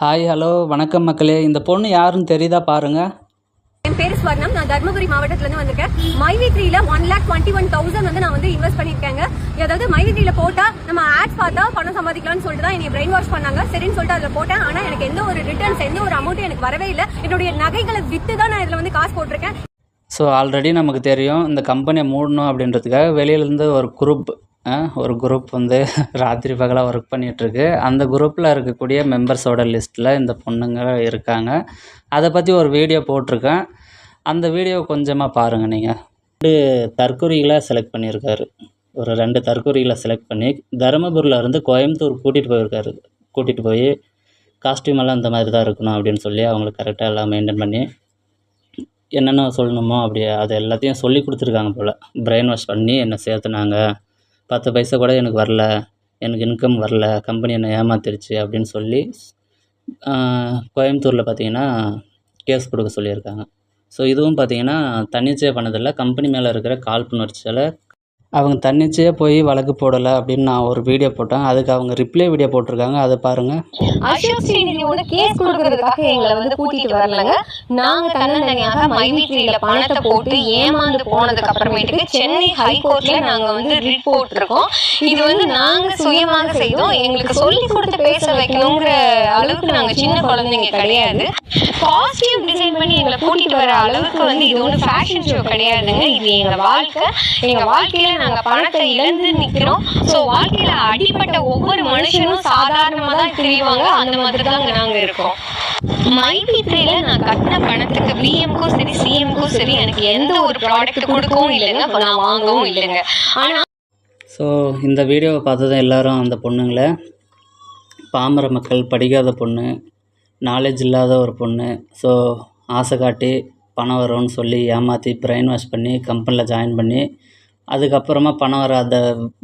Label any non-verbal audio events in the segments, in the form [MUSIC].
Hi hello வணக்கம் மக்களே. இந்த பொண்ணு யாருன்னு தெரியுதா பாருங்க. என் பேர் ஸ்வர்ணம். நான் தர்மபுரி மாவட்டத்துல இருந்து வந்திருக்கேன். மைவி த்ரீல one lakh twenty one thousand வந்து நான் வந்து இன்வெஸ்ட் பண்ணிருக்கேங்க அதாவது மைவி த்ரீல போட்டா நம்ம ஆட்ஸ் பார்த்தா பணம் சம்பாதிக்கலாம்னு சொல்லிட்டு தான் என்னை பிரெயின் வாஷ் பண்ணாங்க. சரின்னு சொல்லிட்டு அதுல போட்டேன். ஆனா எனக்கு எந்த ஒரு ரிட்டர்ன்ஸ் எந்த ஒரு அமௌண்ட்டும் எனக்கு வரவே இல்லை. என்னுடைய நகைகளை வித்து தான் நான் இதுல வந்து காசு போட்டிருக்கேன். ஸோ ஆல்ரெடி நமக்கு தெரியும் இந்த கம்பெனியை மூடணும் அப்படின்றதுக்காக வெளியிலேருந்து ஒரு குரூப் ஒரு குரூப் வந்து [LAUGHS] ராத்திரி பகலாக ஒர்க் பண்ணிகிட்ருக்கு அந்த குரூப்பில் இருக்கக்கூடிய மெம்பர்ஸோட லிஸ்ட்டில் இந்த பொண்ணுங்க இருக்காங்க. அதை பற்றி ஒரு வீடியோ போட்டிருக்கேன். அந்த வீடியோ கொஞ்சமாக பாருங்கள் நீங்கள் ரெண்டு தற்கொலைகளை செலக்ட் பண்ணியிருக்காரு. ஒரு ரெண்டு தற்கொலைகளை செலக்ட் பண்ணி தருமபுரியில் இருந்து கோயம்புத்தூர் கூட்டிகிட்டு போயிருக்காரு. கூட்டிகிட்டு போய் காஸ்டியூம் எல்லாம் இந்த மாதிரி தான் இருக்கணும் அப்படின்னு சொல்லி அவங்களுக்கு கரெக்டாக எல்லாம் மெயின்டைன் பண்ணி என்னென்ன சொல்லணுமோ அப்படி அது எல்லாத்தையும் சொல்லி கொடுத்துருக்காங்க போல். பிரெயின் வாஷ் பண்ணி என்னை சேர்த்துனாங்க. பத்து பைசா கூட எனக்கு வரல. எனக்கு இன்கம் வரல. கம்பெனி என்னை ஏமாத்திருச்சு அப்படின்னு சொல்லி கோயம்புத்தூரில் பார்த்தீங்கன்னா கேஸ் கொடுக்க சொல்லியிருக்காங்க. ஸோ இதுவும் பார்த்தீங்கன்னா தன்னிச்சையாக பண்ணதில்லை. கம்பெனி மேலே இருக்கிற காழ்ப்புணர்ச்சியால் அவங்க தன்னிச்சையாக போய் வழக்கு போடலை அப்படின்னு நான் ஒரு வீடியோ போட்டேன். அதுக்கு அவங்க ரிப்ளை வீடியோ போட்டிருக்காங்க. அதை பாருங்கள் அசோக் ஸ்ரீநிதி வந்து கேஸ் கொடுக்கறதுக்காக எங்களை வந்து கூட்டிட்டு வரலங்க. நாங்க தன்னந்தனியாக மைவிட்ரியில பணத்தை போட்டு ஏமாந்து போனதுக்கு அப்புறமேட்டுக்கு சென்னை ஹைகோர்ட்ல நாங்க வந்து ரிட் போட்டிருக்கோம். இது வந்து நாங்க சுயமாக செய்தோம். எங்களுக்கு சொல்லி கொடுத்து பேச வைக்கணுங்கிற அளவுக்கு நாங்க சின்ன குழந்தைங்க கிடையாது. காஸ்டியூம் டிசைன் பண்ணி எங்களை கூட்டிட்டு வர அளவுக்கு வந்து இது ஒன்றும் ஃபேஷன் ஷோ கிடையாதுங்க. இது எங்க வாழ்க்கை. எங்க வாழ்க்கையில நாங்க பணத்தை இழந்து நிக்கிறோம் ஸோ வாழ்க்கையில அடிப்பட்ட ஒவ்வொரு மனுஷனும் சாதாரணமா தான் தெரிவாங்க. அந்த மாதிரி தாங்க நாங்க இருக்கோம். மைபி த்ரீல நான் கட்டின பணத்துக்கு பிஎம்க்கும் சரி சிஎம்க்கும் சரி எனக்கு எந்த ஒரு ப்ராடக்ட் கொடுக்கவும் இல்லைங்க. நான் வாங்கவும் இல்லைங்க. ஆனா ஸோ இந்த வீடியோவை பார்த்ததும் எல்லாரும் அந்த பொண்ணுங்களை பாமர மக்கள் படிக்காத பொண்ணு நாலேஜ் இல்லாத ஒரு பொண்ணு ஸோ ஆசை காட்டி பணம் வரும்னு சொல்லி ஏமாற்றி பிரெயின் வாஷ் பண்ணி கம்பெனியில் ஜாயின் பண்ணி அதுக்கப்புறமா பணம் வராத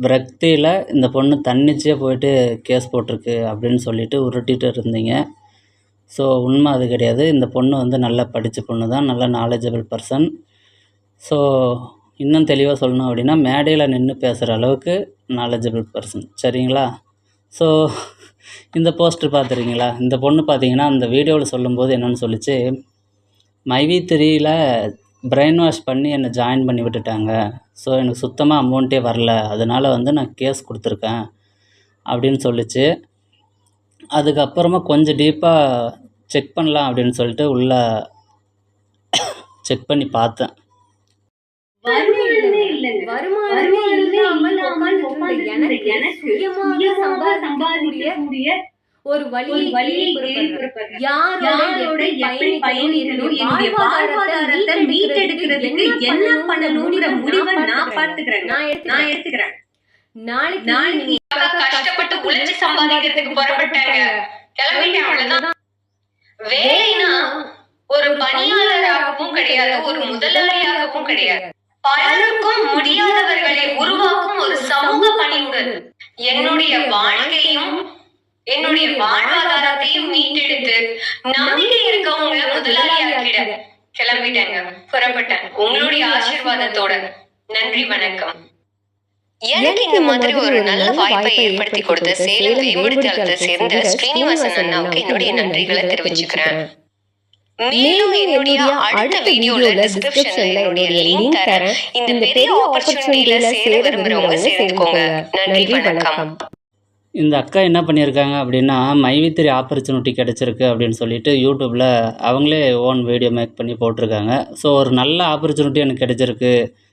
விரக்தியில் இந்த பொண்ணு தன்னிச்சையாக போயிட்டு கேஸ் போட்டிருக்கு அப்படின்னு சொல்லிட்டு உருட்டிகிட்டு இருந்தீங்க. ஸோ உண்மை அது கிடையாது. இந்த பொண்ணு வந்து நல்லா படித்த பொண்ணு தான் நல்ல நாலேஜபிள் பர்சன் ஸோ இன்னும் தெளிவாக சொல்லணும் அப்படின்னா மேடையில் நின்று பேசுகிற அளவுக்கு நாலேஜபிள் பர்சன் சரிங்களா? ஸோ இந்த போஸ்டர் பார்த்துருக்கீங்களா? இந்த பொண்ணு பார்த்தீங்கன்னா அந்த வீடியோவில் சொல்லும்போது என்னென்னு சொல்லிச்சு மைவி த்ரீயில் பிரெயின் வாஷ் பண்ணி என்னை ஜாயின் பண்ணி விட்டுட்டாங்க. ஸோ எனக்கு சுத்தமாக அமௌண்ட்டே வரல. அதனால் வந்து நான் கேஸ் கொடுத்துருக்கேன் அப்படின்னு சொல்லிச்சு. அதுக்கப்புறமா கொஞ்சம் டீப்பாக செக் பண்ணலாம் அப்படின்னு சொல்லிட்டு உள்ள செக் பண்ணி பார்த்தேன். வருமானமே இல்லாமல் எனக்கு சுயமாக சம்பாதிக்கக்கூடிய ஒரு வழியை குறிப்பிடுறது. யாரோட எப்படி பயணிக்கணும் என்னுடைய வாழ்வாதாரத்தை மீட்டெடுக்கிறதுக்கு என்ன பண்ணணுங்கிற முடிவை நான் பார்த்துக்கிறேன். நான் எடுத்துக்கிறேன். நாளைக்கு நாளைக்கு கஷ்டப்பட்டு உழைச்சு சம்பாதிக்கிறதுக்கு புறப்பட்டாங்க. கிளம்பிட்டேன் அவ்வளவுதான். வேலைனா ஒரு பணியாளராகவும் கிடையாது ஒரு முதலாளியாகவும் கிடையாது. பலருக்கும் முடியாதவர்களை உருவாக்கும் ஒரு சமூக பணியுடன் என்னுடைய வாழ்க்கையும் என்னுடைய வாழ்வாதாரத்தையும் மீட்டெடுத்து நம்பிக்கை இருக்கவங்க முதலாளியாக்கிட கிளம்பிட்டேங்க. புறப்பட்டேன். உங்களுடைய ஆசீர்வாதத்தோட. நன்றி வணக்கம். எனக்கு இந்த மாதிரி ஒரு நல்ல வாய்ப்பை ஏற்படுத்தி கொடுத்த சேலம் வேம்படுத்தளத்தை சேர்ந்த ஸ்ரீனிவாசன் அண்ணாவுக்கு என்னுடைய நன்றிகளை தெரிவிச்சுக்கிறேன். மேலும் என்னுடைய அடுத்த வீடியோல டிஸ்கிரிப்ஷன்ல என்னுடைய லிங்க் தரேன். இந்த பெரிய ஆப்பர்ச்சுனிட்டில சேர விரும்புறவங்க சேர்த்துக்கோங்க நன்றி வணக்கம். இந்த அக்கா என்ன பண்ணியிருக்காங்க அப்படின்னா மைவித்திரி ஆப்பர்ச்சுனிட்டி கிடச்சிருக்கு அப்படின்னு சொல்லிட்டு யூடியூப்பில் அவங்களே ஓன் வீடியோ மேக் பண்ணி போட்டிருக்காங்க. ஸோ ஒரு நல்ல ஆப்பர்ச்சுனிட்டி எனக்கு கிடச்சிருக்கு.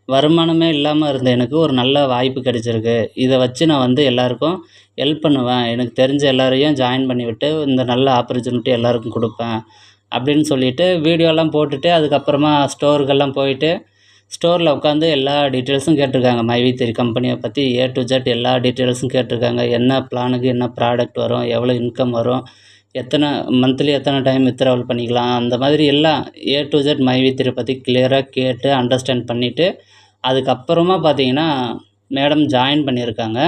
வருமானமே இல்லாமல் இருந்த எனக்கு ஒரு நல்ல வாய்ப்பு கிடச்சிருக்கு. இதை வச்சு நான் வந்து எல்லாருக்கும் ஹெல்ப் பண்ணுவேன். எனக்கு தெரிஞ்ச எல்லாரையும் ஜாயின் பண்ணிவிட்டு இந்த நல்ல ஆப்பர்ச்சுனிட்டி எல்லாருக்கும் கொடுப்பேன் அப்படின்னு சொல்லிட்டு வீடியோலாம் போட்டுட்டு அதுக்கப்புறமா ஸ்டோருக்கெல்லாம் போயிட்டு ஸ்டோரில் உட்காந்து எல்லா டீட்டெயில்ஸும் கேட்டிருக்காங்க. மைவி த்ரீ கம்பெனியை பற்றி ஏ டு ஜெட் எல்லா டீட்டெயில்ஸும் கேட்டிருக்காங்க. என்ன பிளானுக்கு என்ன ப்ராடக்ட் வரும் எவ்வளோ இன்கம் வரும் எத்தனை மந்த்லி எத்தனை டைம் வித்ராவல் பண்ணிக்கலாம் அந்த மாதிரி எல்லாம் A to Z MyV three பற்றி கிளியராக கேட்டு அண்டர்ஸ்டாண்ட் பண்ணிவிட்டு அதுக்கப்புறமா பார்த்தீங்கன்னா மேடம் ஜாயின் பண்ணியிருக்காங்க.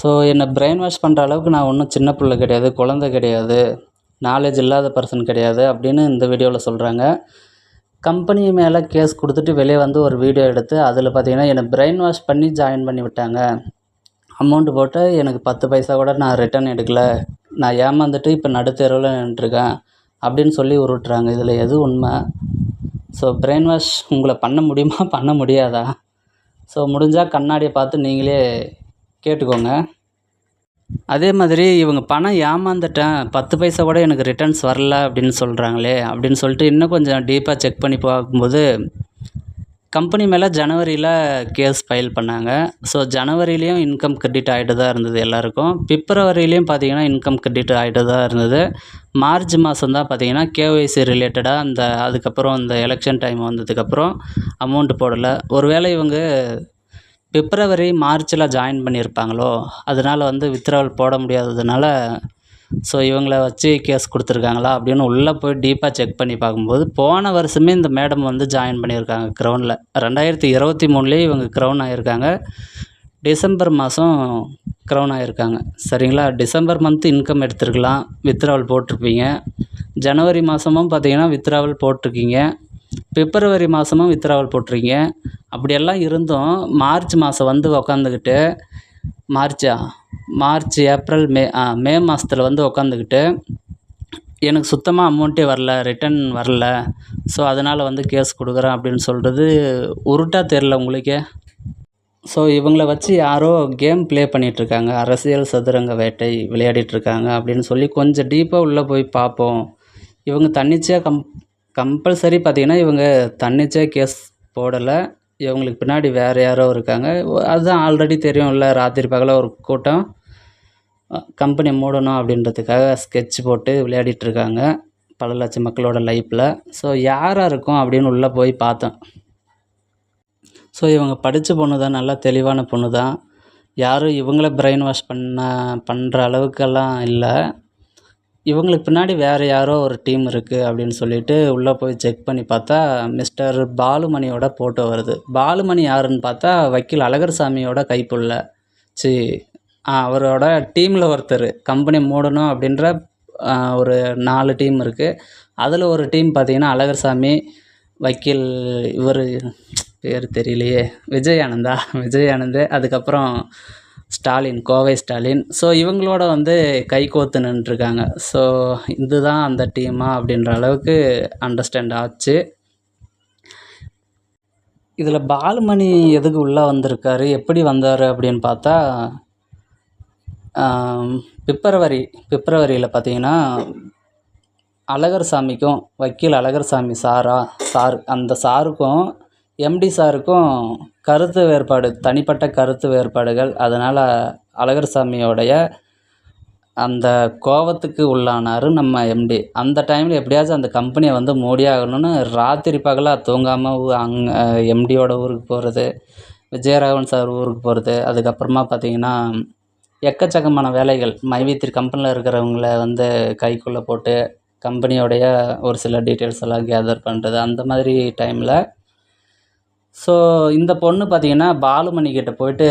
ஸோ என்னை பிரெயின் வாஷ் பண்ணுற அளவுக்கு நான் ஒன்றும் சின்ன பிள்ளை கிடையாது குழந்த கிடையாது நாலேஜ் இல்லாத பர்சன் கிடையாது அப்படின்னு இந்த வீடியோவில் சொல்கிறாங்க கம்பெனி மேலே கேஸ் கொடுத்துட்டு வெளியே வந்து ஒரு வீடியோ எடுத்து அதில் பார்த்தீங்கன்னா என்னை பிரெயின் வாஷ் பண்ணி ஜாயின் பண்ணி விட்டாங்க. அமௌண்ட்டு போட்டு எனக்கு பத்து பைசா கூட நான் ரிட்டர்ன் எடுக்கலை. நான் ஏமாந்துட்டு இப்போ நடுத்தெருவில் நின்றுருக்கேன் அப்படின்னு சொல்லி உருட்டுறாங்க. இதில் எது உண்மை? ஸோ பிரெயின் வாஷ் உங்களை பண்ண முடியுமா? பண்ண முடியாதா? ஸோ முடிஞ்சால் கண்ணாடியை பார்த்து நீங்களே கேட்டுக்கோங்க. அதே மாதிரி இவங்க பணம் ஏமாந்துட்டேன். பத்து பைசா கூட எனக்கு ரிட்டர்ன்ஸ் வரல அப்படின்னு சொல்கிறாங்களே அப்படின்னு சொல்லிட்டு இன்னும் கொஞ்சம் டீப்பாக செக் பண்ணி பார்க்கும்போது கம்பெனி மேலே ஜனவரியில் கேஸ் ஃபைல் பண்ணாங்க. ஸோ ஜனவரிலேயும் இன்கம் கிரெடிட் ஆகிட்டு தான் இருந்தது எல்லாருக்கும். பிப்ரவரிலேயும் பார்த்தீங்கன்னா இன்கம் கிரெடிட் ஆகிட்டு தான் இருந்தது. மார்ச் மாதம் தான் பார்த்தீங்கன்னா கேஒய்சி ரிலேட்டடாக அந்த அதுக்கப்புறம் அந்த எலெக்ஷன் டைம் வந்ததுக்கப்புறம் அமௌண்ட் போடலை. ஒருவேளை இவங்க பிப்ரவரி மார்ச்சில் ஜாயின் பண்ணியிருப்பாங்களோ அதனால் வந்து வித்ட்ராவல் போட முடியாததுனால ஸோ இவங்கள வச்சு கேஸ் கொடுத்துருக்காங்களா? அப்படின்னு உள்ளே போய் டீப்பாக செக் பண்ணி பார்க்கும்போது போன வருஷமே இந்த மேடம் வந்து ஜாயின் பண்ணியிருக்காங்க க்ரௌனில் ரெண்டாயிரத்தி இருபத்தி மூணுலேயே இவங்க க்ரௌன் ஆகியிருக்காங்க டிசம்பர் மாதம் க்ரௌன் ஆகியிருக்காங்க சரிங்களா? டிசம்பர் மந்த் இன்கம் எடுத்துருக்கலாம். வித்ராவல் போட்டிருப்பீங்க. ஜனவரி மாதமும் பார்த்தீங்கன்னா வித்ட்ராவல் போட்டிருக்கீங்க. பிப்ரவரி மாதமும் வித்ட்ராவல் போட்டிருக்கீங்க. அப்படியெல்லாம் இருந்தும் மார்ச் மாதம் வந்து உக்காந்துக்கிட்டு மார்ச்சா? மார்ச் ஏப்ரல் மே ஆ மே மாதத்துல வந்து உக்காந்துக்கிட்டு எனக்கு சுத்தமாக அமௌண்ட்டே வரல ரிட்டன் வரல. ஸோ அதனால் வந்து கேஸ் கொடுக்குறேன் அப்படின்னு சொல்கிறது உருட்டாக தெரில உங்களுக்கே. ஸோ இவங்கள வச்சு யாரோ கேம் ப்ளே பண்ணிகிட்ருக்காங்க அரசியல் சதுரங்க வேட்டை விளையாடிட்டுருக்காங்க அப்படின்னு சொல்லி கொஞ்சம் டீப்பாக உள்ளே போய் பார்ப்போம். இவங்க தன்னிச்சையாக கம் கம்பல்சரி பார்த்தீங்கன்னா இவங்க தன்னிச்சையாக கேஸ் போடலை. இவங்களுக்கு பின்னாடி வேறு யாரோ இருக்காங்க. அதுதான் ஆல்ரெடி தெரியும்ல ராத்திரி பகலாக ஒரு கூட்டம். கம்பெனி மூடணும் அப்படின்றதுக்காக ஸ்கெட்ச் போட்டு விளையாடிட்டு இருக்காங்க பல லட்சம் மக்களோட லைஃப்பில் ஸோ யாராக இருக்கும் அப்படின்னு உள்ளே போய் பார்த்தோம் ஸோ இவங்க படித்த பொண்ணு தான் நல்லா தெளிவான பொண்ணு தான். யாரும் இவங்கள பிரெயின் வாஷ் பண்ண பண்ணுற அளவுக்கெல்லாம் இல்லை. இவங்களுக்கு பின்னாடி வேறு யாரோ ஒரு டீம் இருக்குது அப்படின்னு சொல்லிட்டு உள்ளே போய் செக் பண்ணி பார்த்தா மிஸ்டர் பாலுமணியோட ஃபோட்டோ வருது. பாலுமணி யாருன்னு பார்த்தா வக்கீல் அழகர்சாமியோட கைப்புள்ள. சி அவரோட டீமில் ஒருத்தர். கம்பெனி மூடணும் அப்படின்ற ஒரு நாலு டீம் இருக்குது அதில் ஒரு டீம் பார்த்தீங்கன்னா அழகர்சாமி வக்கீல் இவர் பேர் தெரியலையே. விஜய் ஆனந்தா விஜய் ஆனந்த் அதுக்கப்புறம் ஸ்டாலின் கோவை ஸ்டாலின். ஸோ இவங்களோட வந்து கைகோத்து நின்றுருக்காங்க. ஸோ இதுதான் அந்த டீமா அப்படின்ற அளவுக்கு அண்டர்ஸ்டாண்ட் ஆச்சு. இதில் பாலுமணி எதுக்கு உள்ளே வந்திருக்காரு? எப்படி வந்தார் அப்படின்னு பார்த்தா பிப்ரவரி பிப்ரவரியில் பார்த்தீங்கன்னா அழகர் சாமிக்கும் வக்கீல் அழகர் சாமி சாரா சார் அந்த சாருக்கும் எம்டி சாருக்கும் கருத்து வேறுபாடு தனிப்பட்ட கருத்து வேறுபாடுகள். அதனால் அழகர் சாமியோடைய அந்த கோவத்துக்கு உள்ளானார் நம்ம எம்டி அந்த டைமில் எப்படியாச்சும் அந்த கம்பெனியை வந்து மூடியாகணும்னு ராத்திரி பகலாக தூங்காமல் அங்கே எம்டியோட ஊருக்கு போகிறது விஜயராகவன் சார் ஊருக்கு போகிறது அதுக்கப்புறமா பார்த்தீங்கன்னா எக்கச்சக்கமான வேலைகள். மைவித்திரி கம்பெனியில் இருக்கிறவங்கள வந்து கைக்குள்ளே போட்டு கம்பெனியோடைய ஒரு சில டீட்டெயில்ஸ் எல்லாம் கேதர் பண்ணுறது அந்த மாதிரி டைமில் ஸோ இந்த பொண்ணு பார்த்தீங்கன்னா பாலுமணி கிட்டே போயிட்டு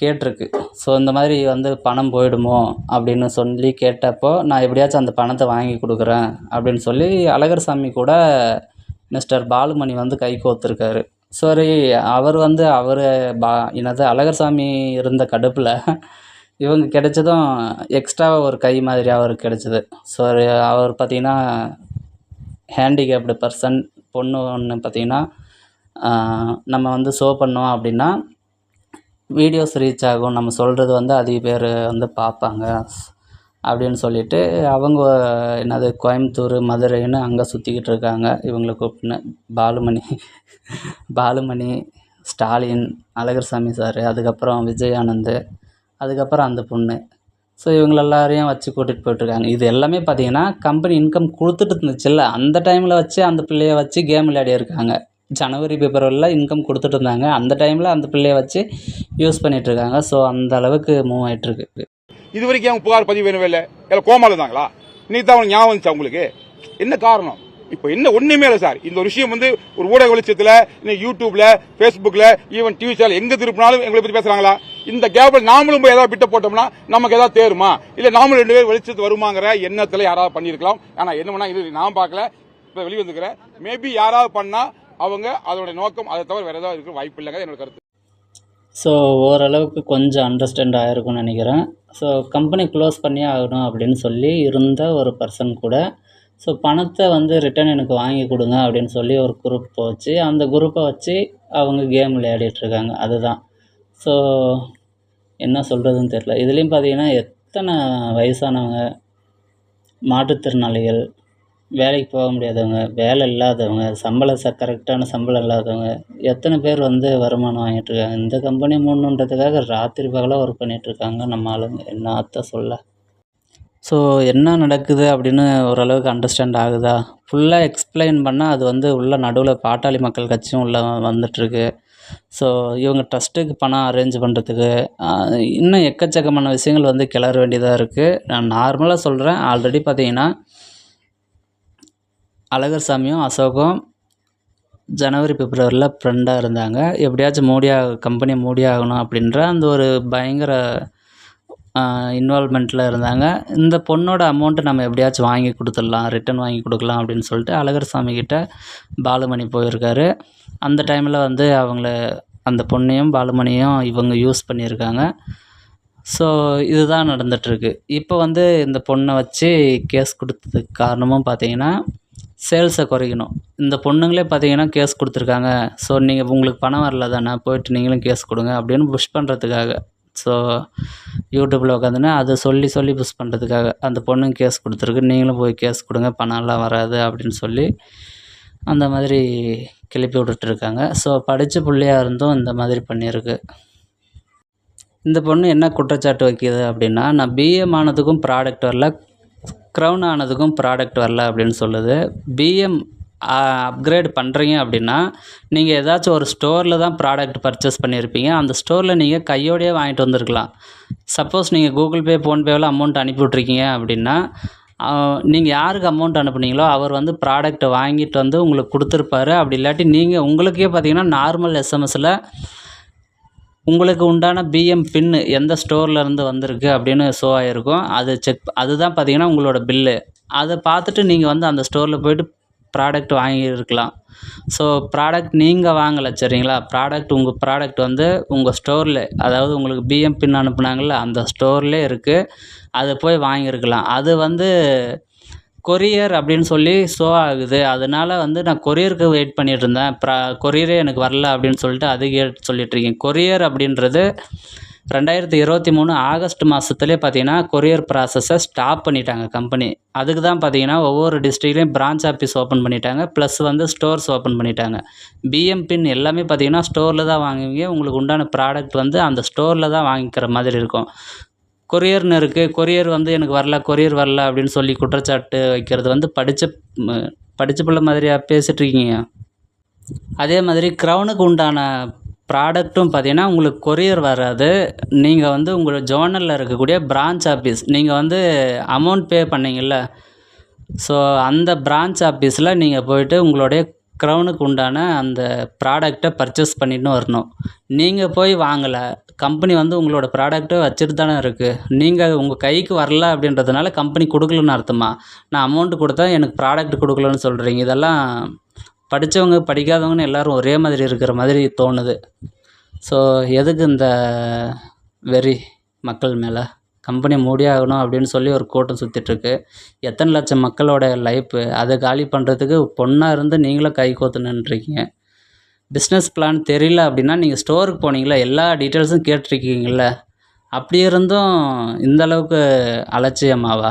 கேட்டிருக்கு. ஸோ இந்த மாதிரி வந்து பணம் போயிடுமோ அப்படின்னு சொல்லி கேட்டப்போ நான் எப்படியாச்சும் அந்த பணத்தை வாங்கி கொடுக்குறேன் அப்படின்னு சொல்லி அழகர் சாமி கூட மிஸ்டர் பாலுமணி வந்து கை கோத்துருக்காரு சரி அவர் வந்து அவர் பா என்னது அழகர் சாமி இருந்த கடுப்பில் இவங்க கிடைச்சதும் எக்ஸ்ட்ராவாக ஒரு கை மாதிரி அவருக்கு கிடைச்சிது. ஸோ அவர் பார்த்தீங்கன்னா ஹேண்டிகேப்டு பர்சன் பொண்ணு ஒன்று பார்த்தீங்கன்னா நம்ம வந்து ஷோ பண்ணோம் அப்படின்னா வீடியோஸ் ரீச் ஆகும். நம்ம சொல்கிறது வந்து அதிக பேர் வந்து பார்ப்பாங்க. அப்படின்னு சொல்லிட்டு அவங்க என்னது கோயம்புத்தூர் மதுரைன்னு அங்கே சுற்றிக்கிட்டு இருக்காங்க. இவங்களை கூப்பிட்டுன்னு பாலுமணி பாலுமணி ஸ்டாலின் அழகர்சாமி சார் அதுக்கப்புறம் விஜய் அதுக்கப்புறம் அந்த பொண்ணு. ஸோ இவங்கள எல்லாரையும் வச்சு கூட்டிகிட்டு போயிட்டுருக்காங்க இது எல்லாமே பார்த்தீங்கன்னா கம்பெனி இன்கம் கொடுத்துட்டு இருந்துச்சுல்ல. அந்த டைமில் வச்சு அந்த பிள்ளைய வச்சு கேம் விளையாடி இருக்காங்க ஜனவரி பிப்ரவரியில் இன்கம் கொடுத்துட்டு இருந்தாங்க அந்த டைமில் அந்த பிள்ளைய வச்சு யூஸ் பண்ணிட்டு இருக்காங்க ஸோ அந்த அளவுக்கு மூவ் ஆயிட்டிருக்கு இது வரைக்கும் அவங்க புகார் பதிவு வேணும் இல்லை? எல்லாம் கோமால இருந்தாங்களா? இன்னைக்கு தான் அவங்களுக்கு ஞாபகம் வந்துச்சு அவங்களுக்கு என்ன காரணம்? இப்போ என்ன ஒன்றுமே இல்லை சார். இந்த ஒரு விஷயம் வந்து ஒரு ஊடக வெளிச்சத்தில் இன்னைக்கு யூடியூப்ல ஃபேஸ்புக்கில் ஈவன் டிவி சேனல் எங்கே திருப்பினாலும் எங்களை பற்றி பேசுகிறாங்களா இந்த கேபிள் நாமளும் போய் ஏதாவது பிட்ட போட்டோம்னா நமக்கு ஏதாவது தேருமா? இல்லை நாமளும் ரெண்டு பேரும் வெளிச்சத்து வருமாங்கிற எண்ணத்தில் யாராவது பண்ணியிருக்கலாம். ஆனால் என்ன பண்ணால் இது நான் பார்க்கல. இப்போ வெளியே வந்துக்கிறேன் மேபி யாராவது பண்ணால் அவங்க அதோட நோக்கம் அதை தவிர வேறு ஏதாவது இருக்க வாய்ப்பு இல்லைங்க என்னோட கருத்து. ஸோ ஓரளவுக்கு கொஞ்சம் அண்டர்ஸ்டாண்ட் ஆகிருக்கும்னு நினைக்கிறேன். ஸோ கம்பெனி க்ளோஸ் பண்ணியே ஆகணும் அப்படின்னு சொல்லி இருந்த ஒரு பர்சன் கூட ஸோ பணத்தை வந்து ரிட்டர்ன் எனக்கு வாங்கி கொடுங்க அப்படின்னு சொல்லி ஒரு குரூப் வச்சு அந்த குரூப்பை வச்சு அவங்க கேம் விளையாடிட்டுருக்காங்க அதுதான். ஸோ என்ன சொல்கிறதுன்னு தெரில இதுலேயும் பார்த்தீங்கன்னா எத்தனை வயசானவங்க மாற்றுத்திறனாளிகள் வேலைக்கு போக முடியாதவங்க வேலை இல்லாதவங்க சம்பளம் ச கரெக்டான சம்பளம் இல்லாதவங்க எத்தனை பேர் வந்து வருமானம் வாங்கிட்டுருக்காங்க இந்த கம்பெனி மூடணுன்றதுக்காக ராத்திரி பகலாக ஒர்க் பண்ணிகிட்ருக்காங்க நம்ம ஆளுங்க. என்னத்த சொல்ல? ஸோ என்ன நடக்குது அப்படின்னு ஓரளவுக்கு அண்டர்ஸ்டாண்ட் ஆகுதா? ஃபுல்லாக எக்ஸ்பிளைன் பண்ணால் அது வந்து உள்ள நடுவில் பாட்டாளி மக்கள் கட்சியும் உள்ள வந்துட்டுருக்கு. ஸோ இவங்க ட்ரஸ்ட்டுக்கு பணம் அரேஞ்ச் பண்ணுறதுக்கு இன்னும் எக்கச்சக்கமான விஷயங்கள் வந்து கிளற வேண்டியதாக இருக்குது நான் நார்மலாக சொல்கிறேன் ஆல்ரெடி பார்த்தீங்கன்னா அழகர் சாமியும் அசோக்கும் ஜனவரி பிப்ரவரியில் ஃப்ரெண்டாக இருந்தாங்க. எப்படியாச்சும் மூடி கம்பெனி மூடி ஆகணும் அப்படின்ற அந்த ஒரு பயங்கர இன்வால்மெண்ட்டில் இருந்தாங்க. இந்த பொண்ணோட அமௌண்ட்டை நம்ம எப்படியாச்சும் வாங்கி கொடுத்துடலாம் ரிட்டன் வாங்கி கொடுக்கலாம் அப்படின்னு சொல்லிட்டு அழகர் சாமி கிட்டே பாலுமணி போயிருக்காரு. அந்த டைமில் வந்து அவங்கள அந்த பொண்ணையும் பாலுமணியும் இவங்க யூஸ் பண்ணியிருக்காங்க. ஸோ இதுதான் நடந்துகிட்ருக்கு இப்போ வந்து இந்த பொண்ணை வச்சு கேஸ் கொடுத்ததுக்கு காரணமும் பார்த்தீங்கன்னா சேல்ஸை குறைக்கணும். இந்த பொண்ணுங்களே பார்த்தீங்கன்னா கேஸ் கொடுத்துருக்காங்க. ஸோ நீங்கள் உங்களுக்கு பணம் வரல தானே போயிட்டு நீங்களும் கேஸ் கொடுங்க அப்படின்னு புஷ் பண்ணுறதுக்காக ஸோ யூடியூப்பில் உட்காந்துன்னு அதை சொல்லி சொல்லி புஷ் பண்ணுறதுக்காக அந்த பொண்ணுங்க கேஸ் கொடுத்துருக்கு நீங்களும் போய் கேஸ் கொடுங்க பணம்லாம் வராது அப்படின்னு சொல்லி அந்த மாதிரி கிளப்பி விட்டுட்ருக்காங்க ஸோ படித்த பிள்ளையா இருந்தும் இந்த மாதிரி பண்ணியிருக்கு. இந்த பொண்ணு என்ன குற்றச்சாட்டு வைக்கிது அப்படின்னா நான் பிஎம் ஆனதுக்கும் ப்ராடக்ட் வரல க்ரௌன் ஆனதுக்கும் ப்ராடக்ட் வரல அப்படின்னு சொல்லுது. பிஎம் அப்கிரேட் பண்ணுறீங்க அப்படின்னா நீங்கள் ஏதாச்சும் ஒரு ஸ்டோரில் தான் ப்ராடக்ட் பர்ச்சேஸ் பண்ணியிருப்பீங்க அந்த ஸ்டோரில் நீங்கள் கையோடையே வாங்கிட்டு வந்திருக்கலாம். சப்போஸ் நீங்கள் கூகுள் பே ஃபோன்பேவில் அமௌண்ட் அனுப்பி விட்ருக்கீங்க அப்படின்னா நீங்கள் யாருக்கு அமௌண்ட் அனுப்புனீங்களோ அவர் வந்து ப்ராடக்ட்டை வாங்கிட்டு வந்து உங்களுக்கு கொடுத்துருப்பாரு. அப்படி இல்லாட்டி நீங்கள் உங்களுக்கே பார்த்தீங்கன்னா நார்மல் எஸ்எம்எஸில் உங்களுக்கு உண்டான பிஎம் பின்னு எந்த ஸ்டோர்லேருந்து வந்திருக்கு அப்படின்னு ஷோ ஆகிருக்கும் அது செக் அதுதான் பார்த்தீங்கன்னா உங்களோட பில்லு அதை பார்த்துட்டு நீங்கள் வந்து அந்த ஸ்டோரில் போய்ட்டு ப்ராடக்ட் வாங்கியிருக்கலாம். ஸோ ப்ராடக்ட் நீங்கள் வாங்கலை சரிங்களா? ப்ராடக்ட் உங்கள் ப்ராடக்ட் வந்து உங்கள் ஸ்டோரில் அதாவது உங்களுக்கு பிஎம் பின் அனுப்புனாங்கள்ல அந்த ஸ்டோர்லேயே இருக்குது அதை போய் வாங்கியிருக்கலாம். அது வந்து கொரியர் அப்படின்னு சொல்லி ஷோ ஆகுது. அதனால வந்து நான் கொரியருக்கு வெயிட் பண்ணிட்டு இருந்தேன். ப்ரா கொரியரே எனக்கு வரல அப்படின்னு சொல்லிட்டு அது கேட்டு சொல்லிட்டுருக்கீங்க கொரியர் அப்படின்றது ரெண்டாயிரத்தி இருபத்தி மூணு ஆகஸ்ட் மாதத்துலேயே பார்த்தீங்கன்னா கொரியர் ப்ராசஸை ஸ்டாப் பண்ணிட்டாங்க கம்பெனி அதுக்கு தான் பார்த்தீங்கன்னா ஒவ்வொரு டிஸ்ட்ரிக்ட்லேயும் பிரான்ச் ஆஃபீஸ் ஓப்பன் பண்ணிட்டாங்க. ப்ளஸ் வந்து ஸ்டோர்ஸ் ஓப்பன் பண்ணிட்டாங்க. பிஎம் பின் எல்லாமே பார்த்தீங்கன்னா ஸ்டோரில் தான் வாங்குவீங்க. உங்களுக்கு உண்டான ப்ராடக்ட் வந்து அந்த ஸ்டோரில் தான் வாங்கிக்கிற மாதிரி இருக்கும். கொரியர்னு இருக்குது கொரியர் வந்து எனக்கு வரல கொரியர் வரல அப்படின்னு சொல்லி குற்றச்சாட்டு வைக்கிறது வந்து படித்த படித்த பிள்ளை மாதிரியா பேசிகிட்ருக்கீங்க அதே மாதிரி க்ரௌனுக்கு உண்டான ப்ராடக்ட்டும் பார்த்தீங்கன்னா உங்களுக்கு கொரியர் வராது. நீங்கள் வந்து உங்களோட ஜோனலில் இருக்கக்கூடிய பிரான்ச் ஆஃபீஸ் நீங்கள் வந்து அமௌண்ட் பே பண்ணிங்கள்ல ஸோ அந்த பிரான்ச் ஆஃபீஸில் நீங்கள் போயிட்டு உங்களுடைய க்ரௌனுக்கு உண்டான அந்த ப்ராடக்டை பர்ச்சேஸ் பண்ணிட்டு வரணும். நீங்கள் போய் வாங்கலை கம்பெனி வந்து உங்களோட ப்ராடக்ட்டை வச்சுட்டு தானே இருக்குது நீங்கள் உங்கள் கைக்கு வரல அப்படின்றதுனால கம்பெனி கொடுக்கலன்னு அர்த்தமா? நான் அமௌண்ட்டு கொடுத்தா எனக்கு ப்ராடக்ட் கொடுக்கலன்னு சொல்கிறீங்க இதெல்லாம் படித்தவங்க படிக்காதவங்கன்னு எல்லோரும் ஒரே மாதிரி இருக்கிற மாதிரி தோணுது. ஸோ எதுக்கு இந்த வெறி மக்கள் மேலே? கம்பெனி மூடியாகணும் அப்படின்னு சொல்லி ஒரு கூட்டம் சுற்றிட்டுருக்கு எத்தனை லட்சம் மக்களோட லைஃப்பு அதை காலி பண்ணுறதுக்கு பொண்ணாக இருந்து நீங்களும் கை கோத்து நின்றுருக்கீங்க பிஸ்னஸ் பிளான் தெரியல அப்படின்னா நீங்கள் ஸ்டோருக்கு போனீங்களா? எல்லா டீட்டெயில்ஸும் கேட்டிருக்கீங்கள அப்படி இருந்தும் இந்த அளவுக்கு அலட்சியமாவா?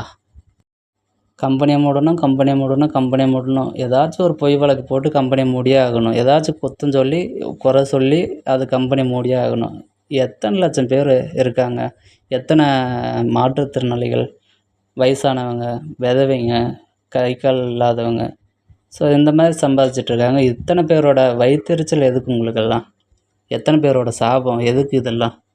கம்பெனியை மூடணும் கம்பெனியை மூடணும் கம்பெனியை மூடணும். ஏதாச்சும் ஒரு பொய் வழக்கு போட்டு கம்பெனியை மூடியே ஆகணும். ஏதாச்சும் குத்தம் சொல்லி குறை சொல்லி அது கம்பெனி மூடியே ஆகணும். எத்தனை லட்சம் பேர் இருக்காங்க? எத்தனை மாற்றுத்திறனாளிகள் வயசானவங்க விதவைங்க கை கால் இல்லாதவங்க. ஸோ இந்த மாதிரி சம்பாதிச்சிட்ருக்காங்க இத்தனை பேரோட வயிற்றெரிச்சல் எதுக்கு உங்களுக்கெல்லாம்? எத்தனை பேரோட சாபம்? எதுக்கு இதெல்லாம்?